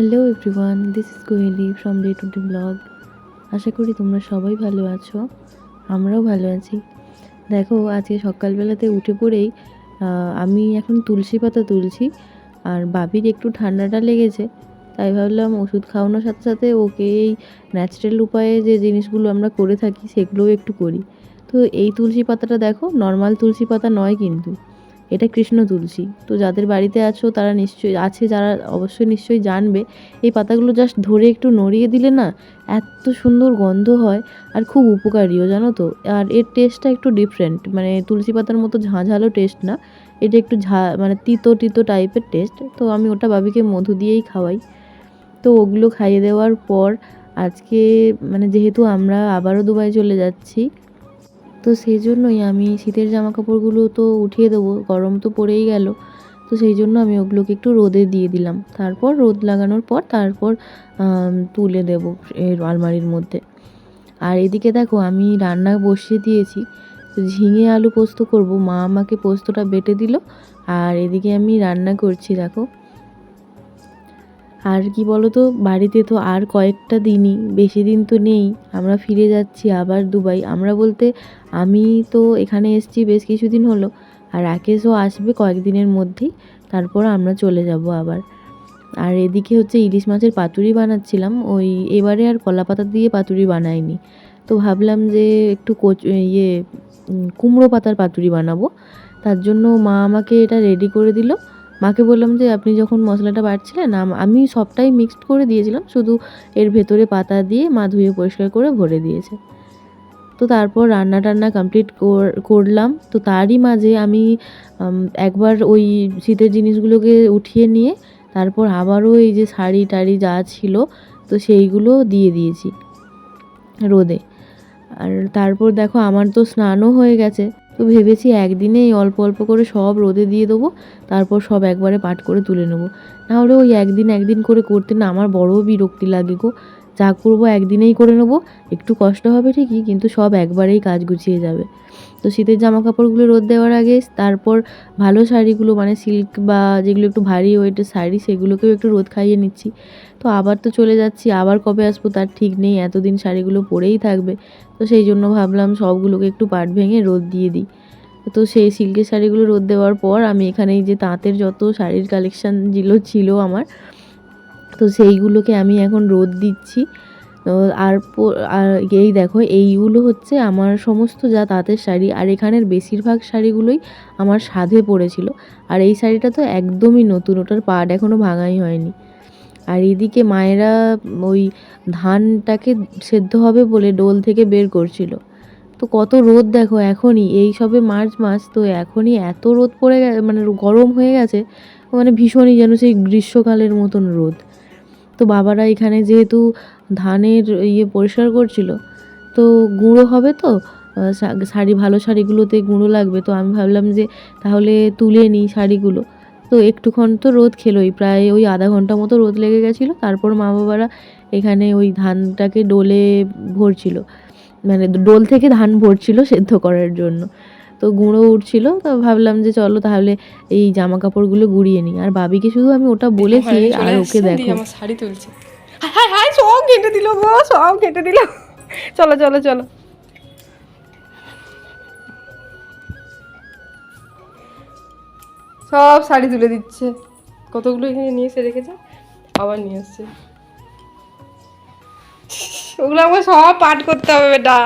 Hello everyone this is Koheli from day to blog আশা করি তোমরা সবাই ভালো আছো, আমরাও ভালো আছি। দেখো, আজকে সকালবেলাতে উঠে পড়েই আমি এখন তুলসী পাতা তুলছি, আর বাবির একটু ঠান্ডাটা লেগেছে, তাই ভাবলাম ওষুধ খাওয়ানোর সাথে সাথে ওকে এই ন্যাচারাল উপায়ে যে জিনিসগুলো আমরা করে থাকি, সেগুলোও একটু করি। তো এই তুলসী পাতাটা দেখো নর্মাল তুলসী পাতা নয় কিন্তু। এটা কৃষ্ণ তুলসী। তো যাদের বাড়িতে আছো, তারা নিশ্চয়ই, আছে যারা অবশ্যই নিশ্চয়ই জানবে। এই পাতাগুলো জাস্ট ধরে একটু নড়িয়ে দিলে না এত সুন্দর গন্ধ হয় আর খুব উপকারীও, জানো তো? আর এর টেস্টটা একটু ডিফারেন্ট মানে তুলসী পাতার মতো ঝাঁঝালো টেস্ট না। এটা একটু ঝা মানে তিতো তিতো টাইপের টেস্ট তো আমি ওটা বাবিকে মধু দিয়েই খাওয়াই। তো ওগুলো খাইয়ে দেওয়ার পর আজকে মানে যেহেতু আমরা আবারও দুবাই চলে যাচ্ছি তো সেই জন্যই আমি শীতের জামা কাপড়গুলো তো উঠিয়ে দেবো, গরম তো পড়েই গেল। তো সেই জন্য আমি ওগুলোকে একটু রোদে দিয়ে দিলাম। তারপর রোদ লাগানোর পর তারপর তুলে দেব আলমারির মধ্যে। আর এদিকে দেখো আমি রান্না বসিয়ে দিয়েছি। তো ঝিঙে আলু পোস্ত করব। মা আমাকে পোস্তটা বেটে দিল। আর এদিকে আমি রান্না করছি, দেখো। আর কি বলো তো বাড়িতে তো আর কয়েকটা দিনই, বেশি দিন তো নেই, আমরা ফিরে যাচ্ছি আবার দুবাই। আমরা বলতে আমি তো এখানে এসেছি বেশ কিছুদিন হলো, আর রাকেশও আসবে কয়েকদিনের মধ্যেই, তারপর আমরা চলে যাব আবার। আর এদিকে হচ্ছে ইলিশ মাছের পাতুরি বানাচ্ছিলাম, ওই এবারে আর কলা পাতা দিয়ে পাতুরি বানাইনি। তো ভাবলাম যে একটু কোচ ইয়ে কুমড়ো পাতার পাতুরি বানাবো, তার জন্য মা আমাকে এটা রেডি করে দিল মাকে বললাম যে, আপনি যখন মশলাটা বাটছিলেন, আমি সবটাই মিক্সড করে দিয়েছিলাম। শুধু এর ভেতরে পাতা দিয়ে মা ধুয়ে পরিষ্কার করে ভরে দিয়েছে। তো তারপর রান্না টান্না কমপ্লিট করলাম। তো তারই মাঝে আমি, একবার ওই শীতের জিনিসগুলোকে উঠিয়ে নিয়ে, তারপর আবারও এই যে শাড়ি টাড়ি যা ছিল, তো সেইগুলো দিয়ে দিয়েছি রোদে। আর তারপর দেখো, আমার তো স্নানও হয়ে গেছে। তো ভেবেছি একদিনে এই অল্প অল্প করে সব রোদে দিয়ে দেবো, তারপর সব একবারে পাট করে তুলে নেব। নাহলে ওই একদিন একদিন করে করতে না আমার বড় বিরক্তি লাগে গো। যা করব একদিনেই করে নেব। একটু কষ্ট হবে ঠিকই, কিন্তু সব একবারেই কাজ গুছিয়ে যাবে। তো শীতের জামা কাপড়গুলো রোদ দেওয়ার আগে, তারপর ভালো শাড়িগুলো মানে সিল্ক বা যেগুলো একটু ভারী ওয়েটের শাড়ি, সেগুলোকেও একটু রোদ খাইয়ে নিচ্ছি। তো আবার তো চলে যাচ্ছি, আবার কবে আসব তার ঠিক নেই, এতদিন শাড়িগুলো পরেই থাকবে। তো সেই জন্য ভাবলাম সবগুলোকে একটু পাট ভেঙে রোদ দিয়ে দিই। তো সেই সিল্কের শাড়িগুলো রোদ দেওয়ার পর, আমি এখানে এই যে তাঁতের যত শাড়ির কালেকশান যেগুলো ছিল আমার তো সেইগুলোকে আমি এখন রোদ দিচ্ছি। আর আর এই দেখো, এইগুলো হচ্ছে আমার সমস্ত যা তাঁতের শাড়ি, আর এখানের বেশিরভাগ শাড়িগুলোই আমার সাধে পড়েছিল। আর এই শাড়িটা তো একদমই নতুন, ওটার পাড় এখনও ভাঙাই হয়নি। আর এদিকে মায়েরা ওই ধানটাকে সেদ্ধ হবে বলে ডোল থেকে বের করছিল। তো কত রোদ দেখো এখনই, এই সবে মার্চ মাস, তো এখনই এত রোদ পড়ে মানে গরম হয়ে গেছে মানে ভীষণই যেন সেই গ্রীষ্মকালের মতন রোদ। তো বাবারা এখানে যেহেতু ধানের ইয়ে পরিষ্কার করছিল, তো গুঁড়ো হবে তো শাড়ি, ভালো শাড়িগুলোতে গুঁড়ো লাগবে, তো আমি ভাবলাম যে তাহলে তুলে নিই শাড়িগুলো। তো একটুক্ষণ তো রোদ খেলোই, প্রায় ওই আধা ঘণ্টা মতো রোদ লেগে গেছিল, তারপর মা বাবারা এখানে ওই ধানটাকে ডোলে ভরছিল মানে ডোল থেকে ধান ভরছিল সেদ্ধ করার জন্য। তো গুঁড়ো উঠছিল তো ভাবলাম যে চলো তাহলে এই জামা কাপড়গুলো গুড়িয়ে নিই। আর বাবিকে শুধু আমি ওটা বলেছি আর ওকে দেখো। শাড়ি তুলছে। হাই হাই হাই সব কেটে দিল গো সব কেটে দিল। চলো চলো চলো। সব শাড়ি তুলে দিচ্ছে। কতগুলো এখানে নিয়ে এসে রেখেছে? আবার নিয়ে এসছে। ওগুলো আমাকে সব পাঠ করতে হবে বেটা।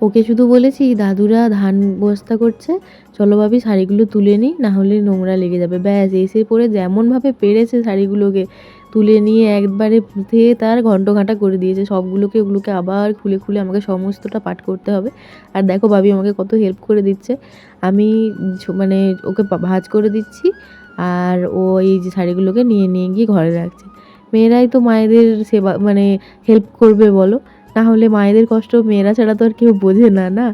ওকে শুধু বলেছি, দাদুরা ধান বস্তা করছে, চলো ভাবি শাড়িগুলো তুলে নিই, না হলে নোংরা লেগে যাবে। ব্যাস, এসে পরে যেমনভাবে পেরেছে শাড়িগুলোকে তুলে নিয়ে একবারে ধুয়ে তার ঘাঁটা করে দিয়েছে। সবগুলোকে ওগুলোকে আবার খুলে খুলে আমাকে সমস্তটা পাঠ করতে হবে। আর দেখো ভাবি আমাকে কত হেল্প করে দিচ্ছে। আমি মানে ওকে ভাঁজ করে দিচ্ছি আর ও এই যে শাড়িগুলোকে নিয়ে নিয়ে গিয়ে ঘরে রাখছে। মেয়েরাই তো মায়েদের সেবা মানে হেল্প করবে বলো। না হলে মায়েদের কষ্ট মেয়েরা ছাড়া তো আর কেউ বোঝে না না?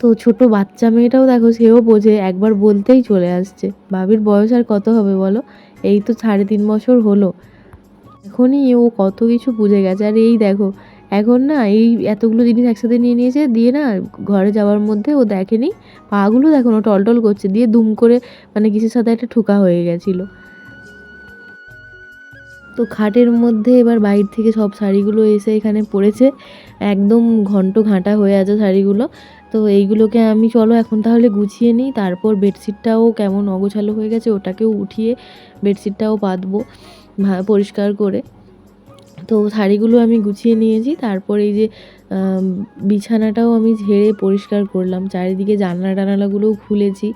তো ছোট বাচ্চা মেয়েটাও দেখো, সেও বোঝে, একবার বলতেই চলে আসছে। ভাবির বয়স আর কত হবে বলো? এই তো সাড়ে তিন বছর হলো। এখনই ও কত কিছু বুঝে গেছে। আর এই দেখো, এখন না এই এতগুলো জিনিস একসাথে নিয়ে নিয়েছে, দিয়ে না ঘরে যাওয়ার মধ্যে ও দেখেনি। পাগুলো দেখো না, টলটল করছে, দিয়ে দুম করে মানে কিসের সাথে একটা ঠুকা হয়ে গেছিল। তো খাটের মধ্যে এবার বাইর থেকে সব শাড়িগুলো এসে এখানে পড়েছে। একদম ঘন্ট ঘাঁটা হয়ে আছে শাড়িগুলো। তো এইগুলোকে আমি চলো এখন তাহলে গুছিয়ে নিই, তারপর বেডশিটটাও কেমন অগোছালো হয়ে গেছে ওটাকেও উঠিয়ে বেডশিটটাও পাতবো পরিষ্কার করে। তো শাড়িগুলো আমি গুছিয়ে নিয়েছি। তারপর এই যে বিছানাটাও আমি ঝেড়ে পরিষ্কার করলাম। চারিদিকে জানলা টানালাগুলোও খুলেছি।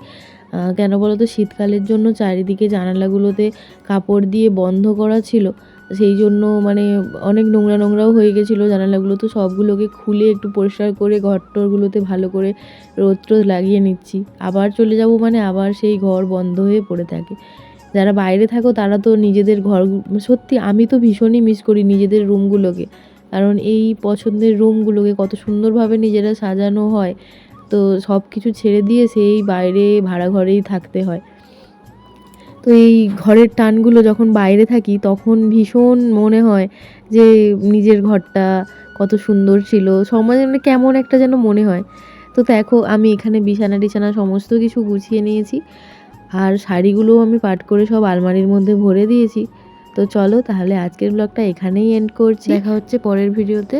কেন বলো তো শীতকালের জন্য চারিদিকে জানালাগুলোতে কাপড় দিয়ে বন্ধ করা ছিল। সেই জন্য মানে অনেক নোংরা নোংরাও হয়ে গেছিল। জানালাগুলো তো সবগুলোকে খুলে একটু পরিষ্কার করে ঘরটরগুলোতে ভালো করে রোদ লাগিয়ে নিচ্ছি। আবার চলে যাব মানে আবার সেই ঘর বন্ধ হয়ে পড়ে থাকে। যারা বাইরে থাকো তারা তো নিজেদের ঘর, সত্যি আমি তো ভীষণই মিস করি নিজেদের রুমগুলোকে কারণ এই পছন্দের রুমগুলোকে কত সুন্দরভাবে নিজেরা সাজানো হয়। তো সব কিছু ছেড়ে দিয়ে সেই বাইরে ভাড়া ঘরেই থাকতে হয়। তো এই ঘরের টানগুলো যখন বাইরে থাকি তখন ভীষণ মনে হয় যে নিজের ঘরটা কত সুন্দর ছিল। সমাজে মানে কেমন একটা যেন মনে হয়। তো দেখো আমি এখানে বিছানা টিছানা সমস্ত কিছু গুছিয়ে নিয়েছি। আর শাড়িগুলোও আমি পাট করে সব আলমারির মধ্যে ভরে দিয়েছি। তো চলো তাহলে আজকের ব্লগটা এখানেই এন্ড করছি। দেখা হচ্ছে পরের ভিডিওতে।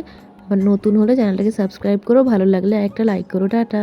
নতুন হলে চ্যানেলটাকে সাবস্ক্রাইব করো। ভালো লাগলে একটা লাইক করো। টাটা।